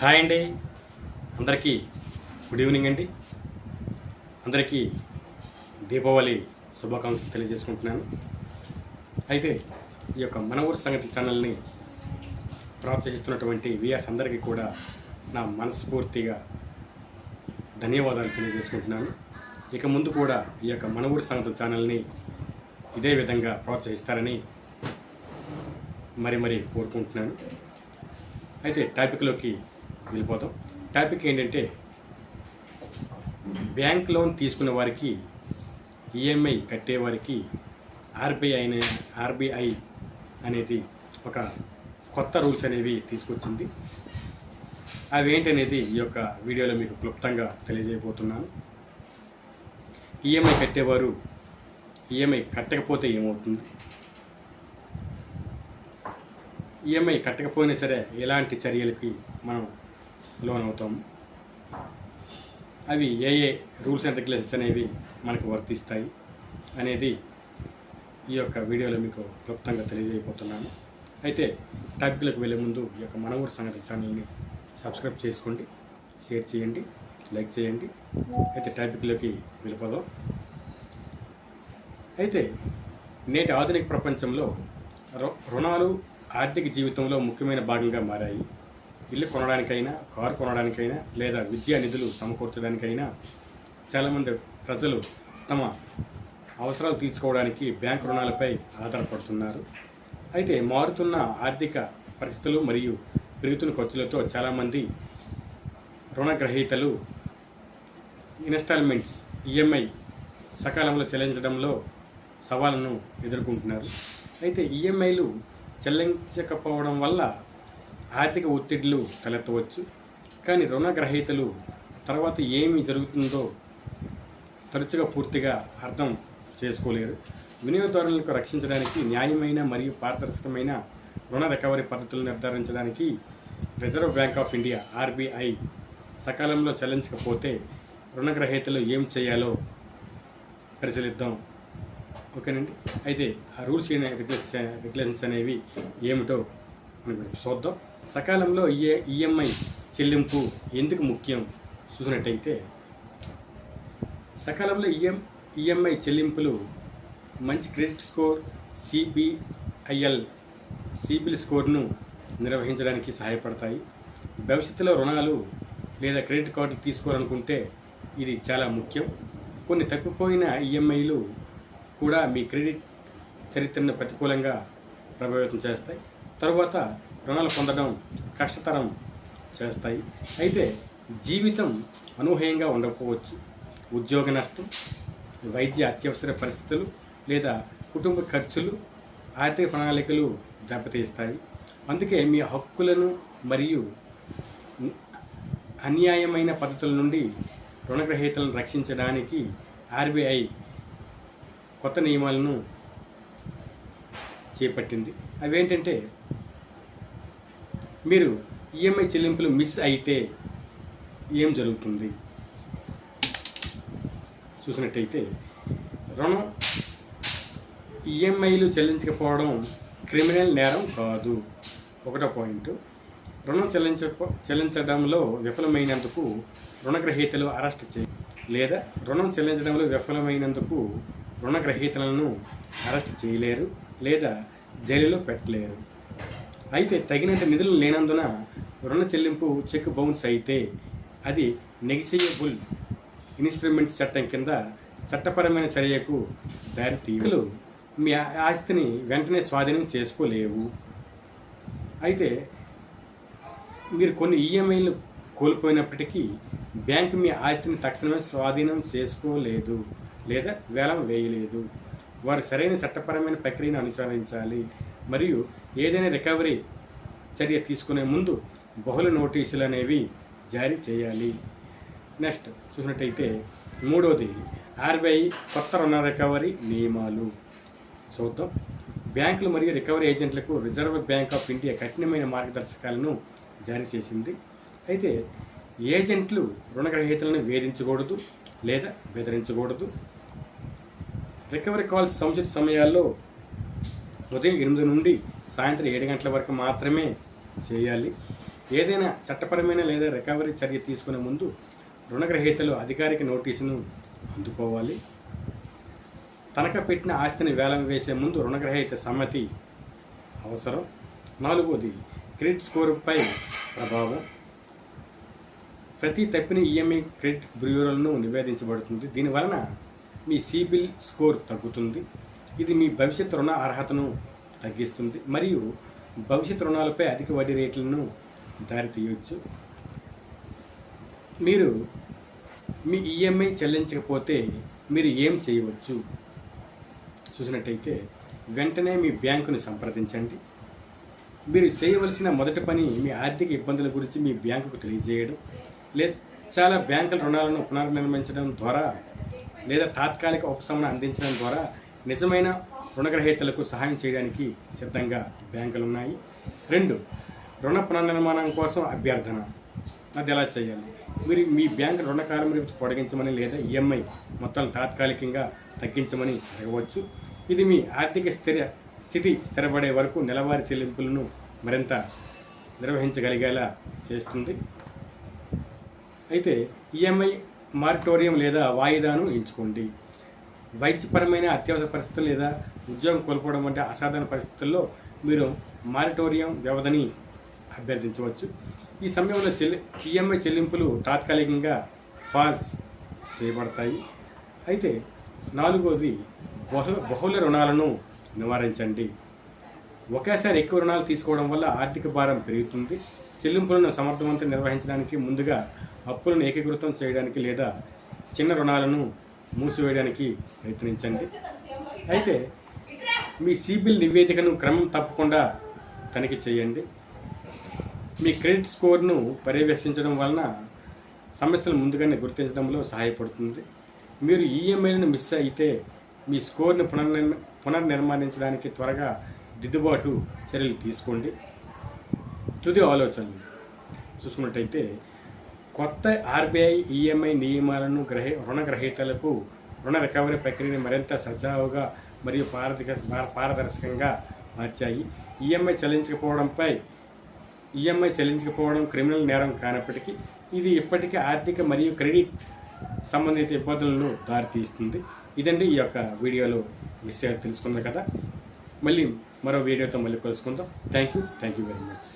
Hi అండి. అందరికీ good evening అండి. అందరికీ దీపావళి శుభాకాంక్షలు తెలియజేసుకుంటున్నాను. అయితే ఈ యొక్క మన ఊరు సంగతి ఛానల్ని ప్రోత్సహిస్తున్నటువంటి విఆర్స్ అందరికీ కూడా నా మనస్ఫూర్తిగా ధన్యవాదాలు తెలియజేసుకుంటున్నాను. ఇక ముందు కూడా ఈ యొక్క మన ఊరు సంగతుల ఛానల్ని ఇదే విధంగా ప్రోత్సహిస్తారని మరి మరి కోరుకుంటున్నాను. అయితే టాపిక్లోకి వెళ్ళిపోతాం. టాపిక్ ఏంటంటే బ్యాంక్ లోన్ తీసుకున్న వారికి ఈఎంఐ కట్టేవారికి ఆర్బీఐ అనే ఆర్బీఐ అనేది ఒక కొత్త రూల్స్ అనేవి తీసుకొచ్చింది. అవి ఏంటనేది ఈ యొక్క వీడియోలో మీకు క్లుప్తంగా తెలియజేయబోతున్నాను. ఈఎంఐ కట్టేవారు ఈఎంఐ కట్టకపోతే ఏమవుతుంది? ఈఎంఐ కట్టకపోయినా సరే ఎలాంటి చర్యలకి మనం లోన్ అవుతాము అవి ఏ ఏ రూల్స్ అండ్ రెగ్యులేషన్స్ అనేవి మనకు వర్తిస్తాయి అనేది ఈ యొక్క వీడియోలో మీకు క్లుప్తంగా తెలియజేయబోతున్నాను. అయితే టాపిక్లకు వెళ్ళే ముందు ఈ యొక్క మన ఊరు సంగతి ఛానల్ని సబ్స్క్రైబ్ చేసుకోండి షేర్ చేయండి లైక్ చేయండి. అయితే టాపిక్లోకి వెళ్ళిపోదాం. అయితే నేటి ఆధునిక ప్రపంచంలో రు- రుణాలు ఆర్థిక జీవితంలో ముఖ్యమైన భాగంగా మారాయి. ఇల్లు కొనడానికైనా కారు కొనడానికైనా లేదా విద్యా నిధులు సమకూర్చడానికైనా చాలామంది ప్రజలు తమ అవసరాలు తీర్చుకోవడానికి బ్యాంక్ రుణాలపై ఆధారపడుతున్నారు. అయితే మారుతున్న ఆర్థిక పరిస్థితులు మరియు పెరుగుతున్న ఖర్చులతో చాలామంది రుణగ్రహీతలు ఇన్స్టాల్మెంట్స్ ఈఎంఐ సకాలంలో చెల్లించడంలో సవాళ్ళను ఎదుర్కొంటున్నారు. అయితే ఈఎంఐలు చెల్లించకపోవడం వల్ల ఆర్థిక ఒత్తిడులు తలెత్తవచ్చు. కానీ రుణగ్రహీతలు తర్వాత ఏమి జరుగుతుందో తరచుగా పూర్తిగా అర్థం చేసుకోలేరు. వినియోగదారులకు రక్షించడానికి న్యాయమైన మరియు పారదర్శకమైన రుణ రికవరీ పద్ధతులు నిర్ధారించడానికి Reserve Bank of India RBI సకాలంలో చెల్లించకపోతే రుణగ్రహీతలు ఏం చేయాలో పరిశీలిద్దాం. ఓకేనండి? అయితే ఆ రూల్స్ రెగ్యులేషన్స్ అనేవి ఏమిటో మనం చూద్దాం. సకాలంలో ఈఏ ఈఎంఐ చెల్లింపు ఎందుకు ముఖ్యం? చూసినట్టయితే సకాలంలో ఈఎం ఈఎంఐ చెల్లింపులు మంచి క్రెడిట్ స్కోర్ సిబిఐఎల్ సిబిల్ స్కోర్ను నిర్వహించడానికి సహాయపడతాయి. భవిష్యత్తులో రుణాలు లేదా క్రెడిట్ కార్డులు తీసుకోవాలనుకుంటే ఇది చాలా ముఖ్యం. కొన్ని తప్పిపోయిన ఈఎంఐలు కూడా మీ క్రెడిట్ చరిత్రను ప్రతికూలంగా ప్రభావితం చేస్తాయి. తరువాత రుణాలు పొందడం కష్టతరం చేస్తాయి. అయితే జీవితం అనూహ్యంగా ఉండకపోవచ్చు. ఉద్యోగ నష్టం వైద్య అత్యవసర పరిస్థితులు లేదా కుటుంబ ఖర్చులు ఆర్థిక ప్రణాళికలు దెబ్బతీస్తాయి. అందుకే మీ హక్కులను మరియు అన్యాయమైన పద్ధతుల నుండి రుణగ్రహీతలను రక్షించడానికి ఆర్బీఐ కొత్త నియమాలను చేపట్టింది. అవేంటంటే మీరు ఈఎంఐ చెల్లింపులు మిస్ అయితే ఏం జరుగుతుంది? చూసినట్టయితే రుణం ఈఎంఐలు చెల్లించకపోవడం క్రిమినల్ నేరం కాదు. ఒకటో పాయింట్. రుణం చెల్లించ చెల్లించడంలో విఫలమైనందుకు రుణగ్రహీతలు అరెస్ట్ చే లేదా రుణం చెల్లించడంలో విఫలమైనందుకు రుణగ్రహీతలను అరెస్ట్ చేయలేరు లేదా జైలులో పెట్టలేరు. అయితే తగినంత నిధులు లేనందున రుణ చెల్లింపు చెక్ బౌన్స్ అయితే అది నెగిసియబుల్ ఇన్స్ట్రుమెంట్స్ చట్టం కింద చట్టపరమైన చర్యకు దారితీయలు మీ ఆస్తిని వెంటనే స్వాధీనం చేసుకోలేవు. అయితే మీరు కొన్ని ఈఎంఐలు కోల్పోయినప్పటికీ బ్యాంక్ మీ ఆస్తిని తక్షణమే స్వాధీనం చేసుకోలేదు లేదా వేలం వేయలేదు. వారు సరైన చట్టపరమైన ప్రక్రియను అనుసరించాలి. మరియు ఏదైనా రికవరీ చర్య తీసుకునే ముందు బహుళ నోటీసులు అనేవి జారీ చేయాలి. నెక్స్ట్ చూసినట్టయితే మూడోది ఆర్బీఐ కొత్త రుణ రికవరీ నియమాలు. చూద్దాం. బ్యాంకులు మరియు రికవరీ ఏజెంట్లకు రిజర్వ్ బ్యాంక్ ఆఫ్ ఇండియా కఠినమైన మార్గదర్శకాలను జారీ చేసింది. అయితే ఏజెంట్లు రుణగ్రహీతలను వేధించకూడదు లేదా బెదిరించకూడదు. రికవరీ కాల్స్ సముచిత సమయాల్లో ఉదయం ఎనిమిది నుండి సాయంత్రం ఏడు గంటల వరకు మాత్రమే చేయాలి. ఏదైనా చట్టపరమైన లేదా రికవరీ చర్య తీసుకునే ముందు రుణగ్రహీతలు అధికారిక నోటీసును అందుకోవాలి. తనఖా పెట్టిన ఆస్తిని వేలం వేసే ముందు రుణగ్రహీత సమ్మతి అవసరం. నాలుగోది క్రెడిట్ స్కోర్పై ప్రభావం. ప్రతి తప్పిన ఈఎంఐ క్రెడిట్ బ్యూరోలను నివేదించబడుతుంది. దీనివలన మీ సిబిల్ స్కోర్ తగ్గుతుంది. ఇది మీ భవిష్యత్ రుణ అర్హతను తగ్గిస్తుంది. మరియు భవిష్యత్ రుణాలపై అధిక వడ్డీ రేట్లను దారితీయవచ్చు మీరు మీ ఈఎంఐ చెల్లించకపోతే మీరు ఏం చేయవచ్చు? చూసినట్టయితే వెంటనే మీ బ్యాంకును సంప్రదించండి. మీరు చేయవలసిన మొదటి పని మీ ఆర్థిక ఇబ్బందుల గురించి మీ బ్యాంకుకు తెలియజేయడం. లేదా చాలా బ్యాంకుల రుణాలను పునర్నిర్మించడం ద్వారా లేదా తాత్కాలిక ఉపశమనం అందించడం ద్వారా నిజమైన రుణగ్రహీతలకు సహాయం చేయడానికి సిద్ధంగా బ్యాంకులు ఉన్నాయి రెండు రుణ పునర్నిర్మాణం కోసం అభ్యర్థన. అది ఎలా చేయాలి? మీరు మీ బ్యాంక్ రుణ కాలమితి పొడిగించమని లేదా ఈఎంఐ మొత్తం తాత్కాలికంగా తగ్గించమని అడగవచ్చు. ఇది మీ ఆర్థిక స్థిర స్థితి స్థిరపడే వరకు నెలవారీ చెల్లింపులను మరింత నిర్వహించగలిగేలా చేస్తుంది. అయితే ఈఎంఐ మారిటోరియం లేదా వాయిదాను ఎంచుకోండి. వైద్యపరమైన అత్యవసర పరిస్థితులు లేదా ఉద్యోగం కోల్పోవడం వంటి అసాధారణ పరిస్థితుల్లో మీరు మారిటోరియం వ్యవధిని అభ్యర్థించవచ్చు. ఈ సమయంలో చెల్లి ఈఎంఐ చెల్లింపులు తాత్కాలికంగా ఫాజ్ చేయబడతాయి. అయితే నాలుగోది బహు బహుళ రుణాలను నివారించండి. ఒకేసారి ఎక్కువ రుణాలు తీసుకోవడం వల్ల ఆర్థిక భారం పెరుగుతుంది. చెల్లింపులను సమర్థవంతం నిర్వహించడానికి ముందుగా అప్పులను ఏకీకృతం చేయడానికి లేదా చిన్న రుణాలను మూసివేయడానికి ప్రయత్నించండి. అయితే మీ సిబిల్ నివేదికను క్రమం తప్పకుండా తనిఖీ చేయండి. మీ క్రెడిట్ స్కోర్ను పర్యవేక్షించడం వలన సమస్యలు ముందుగానే గుర్తించడంలో సహాయపడుతుంది. మీరు ఈఎంఐలను మిస్ అయితే మీ స్కోర్ను పునర్నిర్మ పునర్నిర్మాణించడానికి త్వరగా దిద్దుబాటు చర్యలు తీసుకోండి. తుది ఆలోచనలు చూసుకున్నట్టయితే కొత్త ఆర్బీఐ ఈఎంఐ నియమాలను గ్రహీ రుణగ్రహీతలకు రుణ రికవరీ ప్రక్రియను మరింత సజావుగా మరియు పారదర్శక పారదర్శకంగా మార్చాయి. ఈఎంఐ చెల్లించకపోవడంపై ఈఎంఐ చెల్లించకపోవడం క్రిమినల్ నేరం కానప్పటికీ ఇది ఇప్పటికీ ఆర్థిక మరియు క్రెడిట్ సంబంధిత ఇబ్బందులను దారితీస్తుంది. ఇదండి ఈ యొక్క వీడియోలో విషయాలు తెలుసుకున్నది కదా మళ్ళీ మరో వీడియోతో మళ్ళీ కలుసుకుందాం. Thank you thank you very much.